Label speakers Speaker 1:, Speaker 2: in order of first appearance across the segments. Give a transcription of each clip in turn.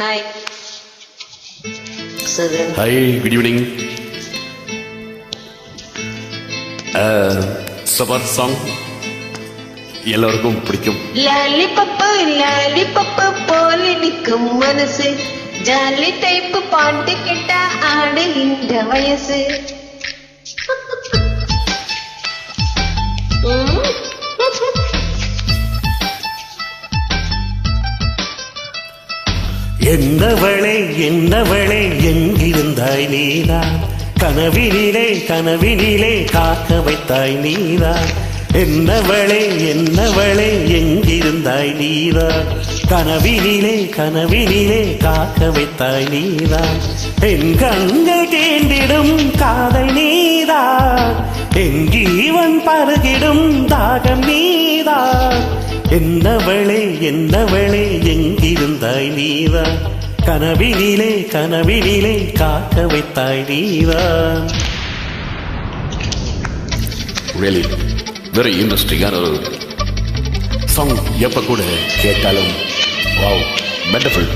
Speaker 1: Hi
Speaker 2: hi good evening super song எல்லோருக்கும் பிடிக்கும்.
Speaker 1: Lollipop lollipop போல நிற்கும் மனசு. ஜாலி டைப்பு பாட்டு கேட்டா ஆடுகின்ற வயசு.
Speaker 3: என்னவளே என்னவளே எங்கிருந்தாய் நீதான் கனவினிலே கனவினிலே காக்க வைத்தாய் நீதான் என்னவளே என்னவளே எங்கிருந்தாய் நீதான் கனவினிலே கனவினிலே காக்க வைத்தாய் நீதான் என் கண்கள் தேண்டிடும் காதை நீதான் என் ஜீவன் பருகிடும் தாகம் நீதான் என்னவளே என்னவளே எங்கிருந்தாய் நீவா? கனவினிலே கனவினிலே காக்க வைத்தாய் நீவா?
Speaker 2: ரியலி வெரி இன்ட்ரெஸ்டிங்கான ஒரு சாங் எப்போ கூட கேட்டாலும் வாவ் பெட்டர்ஃபுல்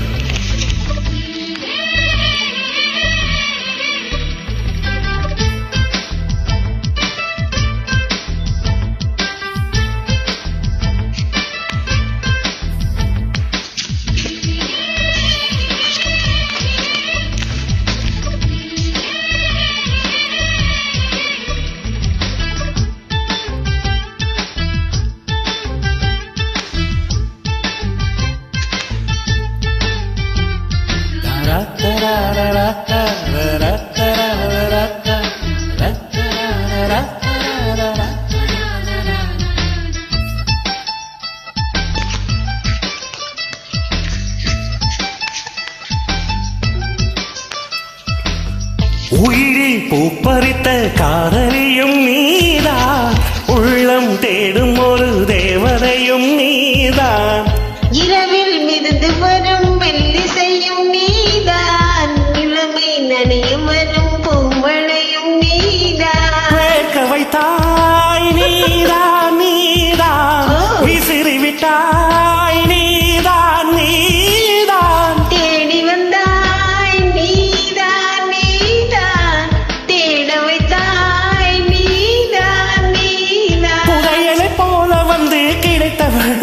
Speaker 3: உயிரில் பூப்பறித்த காதலியும் நீதா. உள்ளம் தேடும் ஒரு தேவதையும் நீதான் இரவு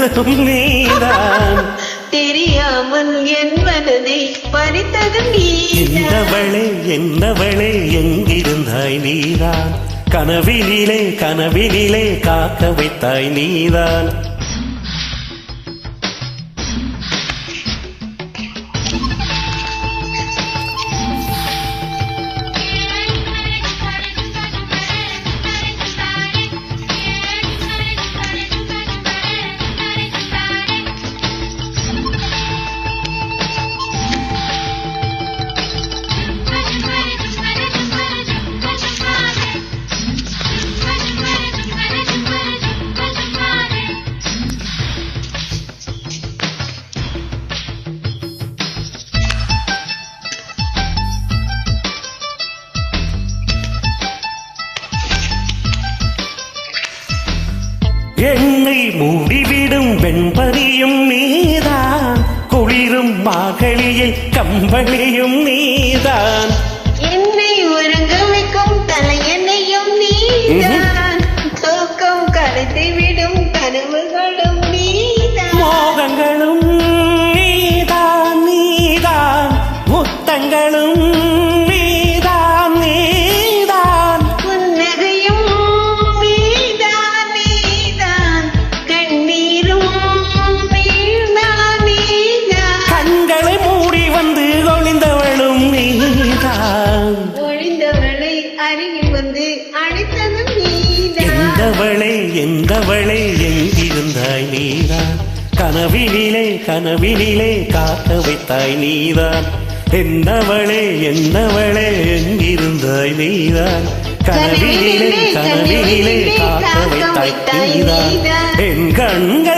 Speaker 3: கிடைத்தவளும் நீதான்.
Speaker 1: தெரியாமல் என் மனதை பறித்தது நீதான்.
Speaker 3: என்னவளே என்னவளே எங்கிருந்தாய் நீதான்? கனவினிலே கனவினிலே காக்க வைத்தாய் நீதான். என்னை மூடிவிடும் வெண்பனியும் நீதான் குளிரும் மாகளியில் கம்பளியும் நீதான். எந்தவளே எங்கிருந்தாய் நீதான்? கனவினிலே கனவினிலே காக்க வைத்தாய் நீதான். என்னவளே என்னவளே எங்கிருந்தாய் நீதான்? கனவினிலே கனவினிலே காக்க வைத்தாய் நீதான். என் கண்கள்